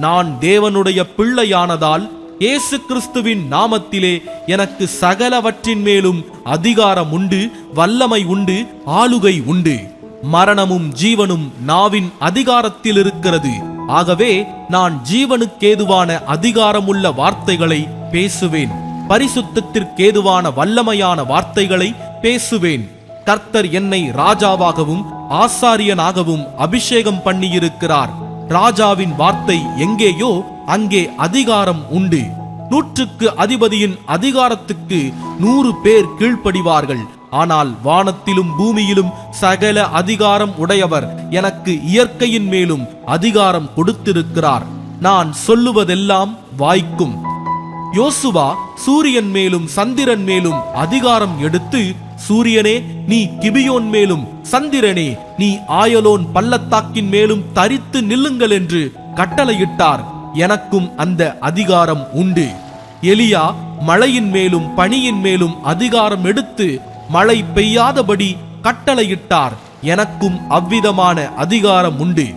நான் தேவனுடைய பிள்ளையானதால் இயேசு கிறிஸ்துவின் நாமத்திலே எனக்கு சகலவற்றின் மேலும் அதிகாரம் உண்டு வல்லமை உண்டு ஆளுகை உண்டு. மரணமும் ஜீவனும் நாவின் அதிகாரத்தில் இருக்கிறது. ஆகவே நான் ஜீவனுக்கேதுவான அதிகாரமுள்ள வார்த்தைகளை பேசுவேன். பரிசுத்தத்திற்கேதுவான வல்லமையான வார்த்தைகளை பேசுவேன். கர்த்தர் என்னை ராஜாவாகவும் ஆசாரியனாகவும் அபிஷேகம் பண்ணியிருக்கிறார். ராஜாவின் வார்த்தை எங்கேயோ அங்கே அதிகாரம் உண்டு. நூற்றுக்கு அதிபதியின் அதிகாரத்துக்கு நூறு பேர் கீழ்ப்படிவார்கள். ஆனால் வானத்திலும் பூமியிலும் சகல அதிகாரம் உடையவர் எனக்கு இயற்கையின் மேலும் அதிகாரம் கொடுத்திருக்கிறார். நான் சொல்லுவதெல்லாம் வாய்க்கும். யோசுவா சூரியன் மேலும் சந்திரன் மேலும் அதிகாரம் எடுத்து சூரியனே நீ கிபியோன் மேலும் சந்திரனே நீ ஆயலோன் பள்ளத்தாக்கின் மேலும் தரித்து நில்லுங்கள் என்று கட்டளையிட்டார். எனக்கும் அந்த அதிகாரம் உண்டு. எலியா மழையின் மேலும் பனியின் மேலும் அதிகாரம் எடுத்து மழை பெய்யாதபடி கட்டளையிட்டார். எனக்கும் அவ்விதமான அதிகாரம் உண்டு.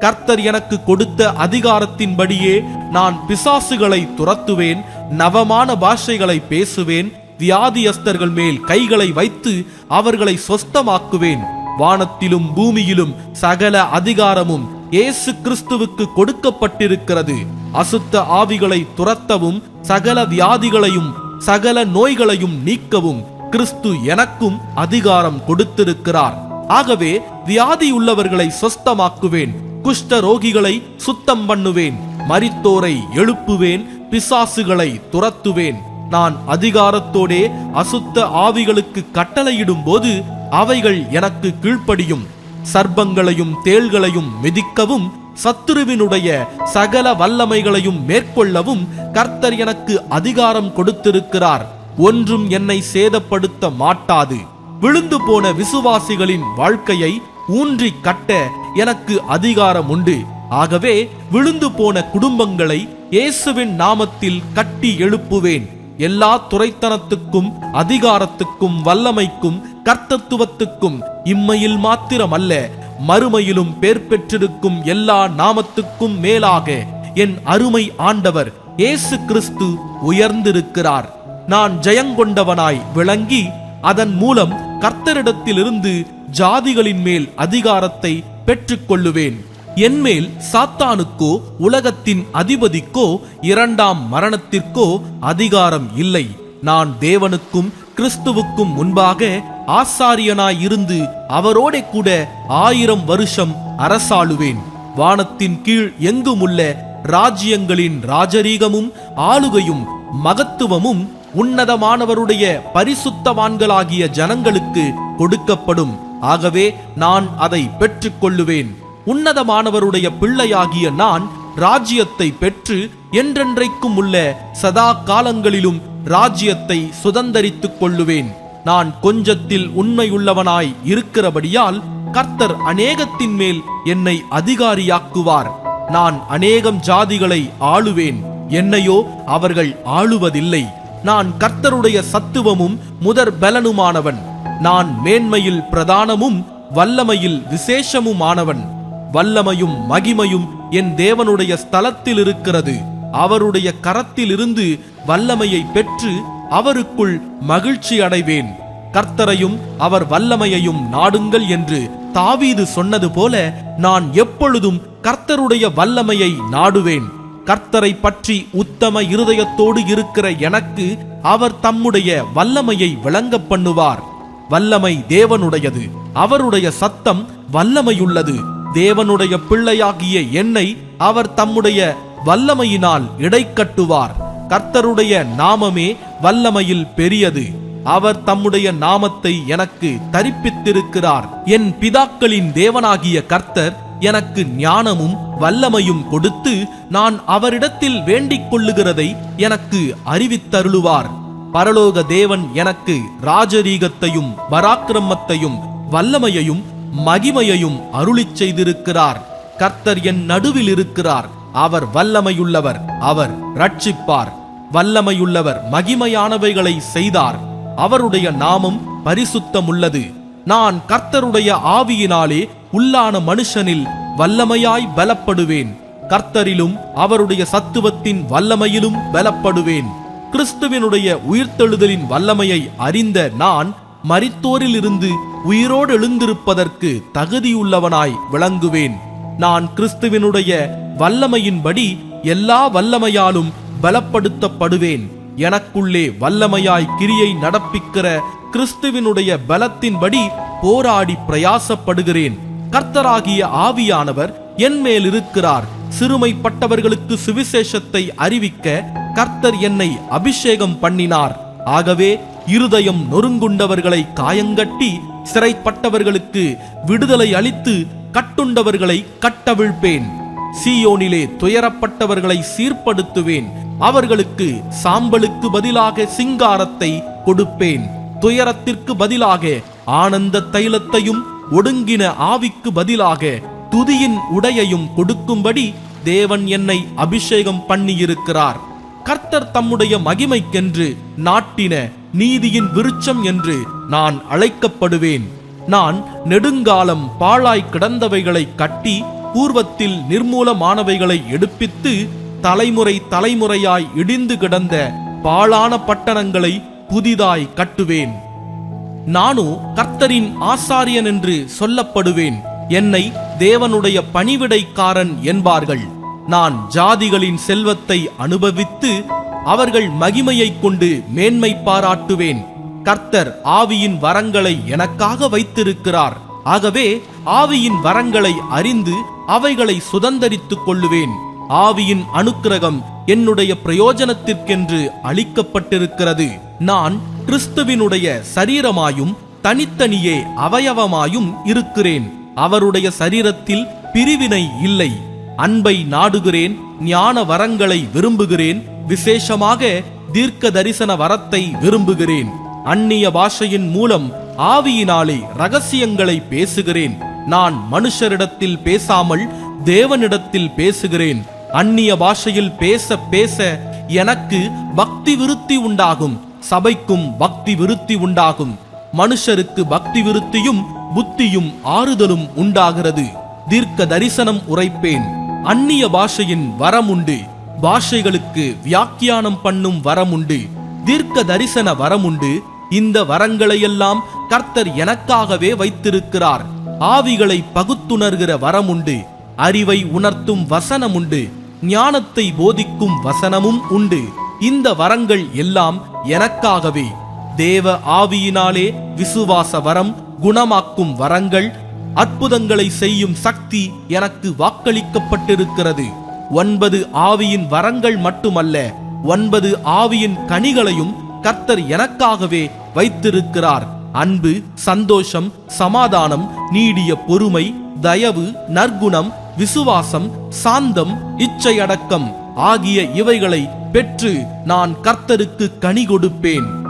கர்த்தர் எனக்கு கொடுத்த அதிகாரத்தின்படியே நான் பிசாசுகளை துரத்துவேன். நவமான பாஷைகளை பேசுவேன் வியாதியஸ்தர்கள் மேல் கைகளை வைத்து அவர்களை சொஸ்தமாக்குவேன். வானத்திலும் பூமியிலும் சகல அதிகாரமும் இயேசு கிறிஸ்துவுக்கு கொடுக்கப்பட்டிருக்கிறது. அசுத்த ஆவிகளை துரத்தவும் சகல வியாதிகளையும் சகல நோய்களையும் நீக்கவும் கிறிஸ்து எனக்கும் அதிகாரம் கொடுத்திருக்கிறார். ஆகவே வியாதியுள்ளவர்களை சொஸ்தமாக்குவேன் குஷ்ட ரோகிகளை சுத்தம் பண்ணுவேன் மரித்தோரை எழுப்புவேன் பிசாசுகளை துரத்துவேன். நான் அதிகாரத்தோடே அசுத்த ஆவிகளுக்கு கட்டளையிடும் போது அவைகள் எனக்கு கீழ்ப்படியும். சர்ப்பங்களையும் தேள்களையும் மிதிக்கவும் சத்துருவினுடைய சகல வல்லமைகளையும் மேற்கொள்ளவும் கர்த்தர் எனக்கு அதிகாரம் கொடுத்திருக்கிறார். ஒன்றும் என்னை சேதப்படுத்த மாட்டாது. விழுந்து போன விசுவாசிகளின் வாழ்க்கையை ஊன்றி கட்ட எனக்கு அதிகாரம் உண்டு. ஆகவே விழுந்து போன குடும்பங்களை இயேசுவின் நாமத்தில் கட்டி எழுப்புவேன். எல்லா துறைத்தனத்துக்கும் அதிகாரத்துக்கும் வல்லமைக்கும் கர்த்தத்துவத்துக்கும் இம்மையில் மாத்திரமல்ல மறுமையிலும் பேர் பெற்றிருக்கும் எல்லா நாமத்துக்கும் மேலாக என் அருமை ஆண்டவர் இயேசு கிறிஸ்து உயர்ந்திருக்கிறார். நான் ஜெயங்கொண்டவனாய் விளங்கி அதன் மூலம் கர்த்தரிடத்திலிருந்து ஜாதிகளின் மேல் அதிகாரத்தை பெற்றுக்கொள்ளுவேன். என்மேல் சாத்தானுக்கோ உலகத்தின் அதிபதிக்கோ இரண்டாம் மரணத்திற்கோ அதிகாரம் இல்லை. நான் தேவனுக்கும் கிறிஸ்துவுக்கும் முன்பாக ஆசாரியனாயிருந்து அவரோட கூட ஆயிரம் வருஷம் அரசாளுவேன். வானத்தின் கீழ் எங்குமுள்ள ராஜ்யங்களின் ராஜரீகமும் ஆளுகையும் மகத்துவமும் உன்னதமானவருடைய பரிசுத்தவான்களாகிய ஜனங்களுக்கு கொடுக்கப்படும். ஆகவே நான் அதை பெற்றுக்கொள்ளுவேன். உன்னதமானவருடைய பிள்ளையாகிய நான் ராஜ்யத்தை பெற்று என்றென்றைக்கும் உள்ள சதா காலங்களிலும் ராஜ்யத்தை சுதந்தரித்துக் கொள்ளுவேன். நான் கொஞ்சத்தில் உண்மையுள்ளவனாய் இருக்கிறபடியால் கர்த்தர் அநேகத்தின் மேல் என்னை அதிகாரியாக்குவார். நான் அநேகம் ஜாதிகளை ஆளுவேன். என்னையோ அவர்கள் ஆளுவதில்லை. நான் கர்த்தருடைய சத்துவமும் முதற் பலனுமானவன். நான் மேன்மையில் பிரதானமும் வல்லமையில் விசேஷமுமானவன். வல்லமையும் மகிமையும் என் தேவனுடைய ஸ்தலத்தில் இருக்கிறது அவருடைய கரத்திலிருந்து வல்லமையை பெற்று அவருக்குள் மகிழ்ச்சி அடைவேன். கர்த்தரையும் அவர் வல்லமையையும் நாடுங்கள் என்று தாவீது சொன்னது போல நான் எப்பொழுதும் கர்த்தருடைய வல்லமையை நாடுவேன். கர்த்தரை பற்றி உத்தம இருதயத்தோடு இருக்கிற எனக்கு அவர் தம்முடைய வல்லமையை விளங்க பண்ணுவார். வல்லமை தேவனுடையது. அவருடைய சத்தம் வல்லமையுள்ளது. தேவனுடைய பிள்ளையாகிய என்னை அவர் தம்முடைய வல்லமையினால் இடைக்கட்டுவார். கர்த்தருடைய நாமமே வல்லமையில் பெரியது. அவர் தம்முடைய நாமத்தை எனக்கு தரிப்பித்திருக்கிறார். என் பிதாக்களின் தேவனாகிய கர்த்தர் எனக்கு ஞானமும் வல்லமையும் கொடுத்து நான் அவரிடத்தில் வேண்டிக் கொள்ளுகிறதை எனக்கு அறிவித்தருளுவார். பரலோக தேவன் எனக்கு ராஜரீகத்தையும் பராக்கிரமத்தையும் வல்லமையையும் மகிமையையும் அருளிச் செய்திருக்கிறார். கர்த்தர் என் நடுவில் இருக்கிறார். அவர் வல்லமையுள்ளவர். அவர் ரட்சிப்பார் வல்லமையுள்ளவர் மகிமையானவைகளை செய்தார். அவருடைய நாமம் பரிசுத்தமுள்ளது. நான் கர்த்தருடைய ஆவியினாலே உள்ளான மனுஷனில் வல்லமையாய் பலப்படுவேன். கர்த்தரிலும் அவருடைய சத்துவத்தின் வல்லமையிலும் பலப்படுவேன். கிறிஸ்துவினுடைய உயிர்த்தெழுதலின் வல்லமையை அறிந்த நான் மரித்தோரிலிருந்து உயிரோடு எழுந்திருப்பதற்கு தகுதியுள்ளவனாய் விளங்குவேன். நான் கிறிஸ்துவினுடைய வல்லமையின்படி எல்லா வல்லமையாலும் பலப்படுத்தப்படுவேன். எனக்குள்ளே வல்லமையாய் கிரியை நடப்பிக்கிற கிறிஸ்துவினுடைய பலத்தின்படி போராடி பிரயாசப்படுகிறேன். கர்த்தராகிய ஆவியானவர் என் மேல் இருக்கிறார். சிறுமைப்பட்டவர்களுக்கு சுவிசேஷத்தை அறிவிக்க கர்த்தர் என்னை அபிஷேகம் பண்ணினார். ஆகவே இருதயம் நொறுங்குண்டவர்களை காயங்கட்டி சிறைப்பட்டவர்களுக்கு விடுதலை அளித்து கட்டுண்டவர்களை கட்டவிழ்ப்பேன். சீயோனிலே துயரப்பட்டவர்களை சீர்படுத்துவேன். அவர்களுக்கு சாம்பலுக்கு பதிலாக சிங்காரத்தை கொடுப்பேன். துயரத்திற்கு பதிலாக ஆனந்த தைலத்தையும் ஒடுங்கின ஆவிக்கு பதிலாக துதியின் உடையையும் கொடுக்கும்படி தேவன் என்னை அபிஷேகம் பண்ணியிருக்கிறார். கர்த்தர் தம்முடைய மகிமைக்கென்று நாட்டின நீதியின் விருட்சம் என்று நான் அழைக்கப்படுவேன். நான் நெடுங்காலம் பாழாய் கிடந்தவைகளை கட்டி பூர்வத்தில் நிர்மூலமானவைகளை எடுப்பித்து தலைமுறை தலைமுறையாய் இடிந்து கிடந்த பாழான பட்டணங்களை புதிதாய் கட்டுவேன். நானோ கர்த்தரின் ஆசாரியன் என்று சொல்லப்படுவேன். என்னை தேவனுடைய பணிவிடைக்காரன் என்பார்கள். நான் ஜாதிகளின் செல்வத்தை அனுபவித்து அவர்கள் மகிமையைக் கொண்டு மேன்மை பாராட்டுவேன். கர்த்தர் ஆவியின் வரங்களை எனக்காக வைத்திருக்கிறார். ஆகவே ஆவியின் வரங்களை அறிந்து அவைகளை சுதந்திரித்துக் கொள்ளுவேன். ஆவியின் அனுக்கிரகம் என்னுடைய பிரயோஜனத்திற்கென்று அளிக்கப்பட்டிருக்கிறது. நான் கிறிஸ்துவினுடைய சரீரமாயும் தனித்தனியே அவயவமாயும் இருக்கிறேன். அவருடைய சரீரத்தில் பிரிவினை இல்லை. அன்பை நாடுகிறேன் ஞான வரங்களை விரும்புகிறேன் விசேஷமாக தீர்க்க தரிசன வரத்தை விரும்புகிறேன். அந்நிய பாஷையின் மூலம் ஆவியினாலே ரகசியங்களை பேசுகிறேன். நான் மனுஷரிடத்தில் பேசாமல் தேவனிடத்தில் பேசுகிறேன். அந்நிய பாஷையில் பேச பேச எனக்கு பக்தி விருத்தி உண்டாகும். சபைக்கும் பக்தி விருத்தி உண்டாகும். மனுஷருக்கு பக்தி விருத்தியும் புத்தியும் ஆறுதலும் உண்டாகிறது. தீர்க்க தரிசனம் உரைப்பேன். அந்நிய பாஷையின் வரம் உண்டு பாஷைகளுக்கு வியாக்கியானம் பண்ணும் வரம் உண்டு தீர்க்க தரிசன வரம் உண்டு இந்த வரங்களையெல்லாம் கர்த்தர் எனக்காகவே வைத்திருக்கிறார். ஆவிகளை பகுத்துணர்கிற வரம் உண்டு அறிவை உணர்த்தும் வசனம் உண்டு ஞானத்தை போதிக்கும் வசனமும் உண்டு. இந்த வரங்கள் எல்லாம் எனக்காகவே. தேவ ஆவியினாலே விசுவாச வரம் குணமாக்கும் வரங்கள் அற்புதங்களை செய்யும் சக்தி எனக்கு வாக்களிக்கப்பட்டிருக்கிறது. ஒன்பது ஆவியின் வரங்கள் மட்டுமல்ல ஒன்பது ஆவியின் கனிகளையும் கர்த்தர் எனக்காகவே வைத்திருக்கிறார். அன்பு சந்தோஷம் சமாதானம் நீடிய பொறுமை தயவு நற்குணம் விசுவாசம் சாந்தம் இச்சையடக்கம் ஆகிய இவைகளை பெற்று நான் கர்த்தருக்கு கனி கொடுப்பேன்.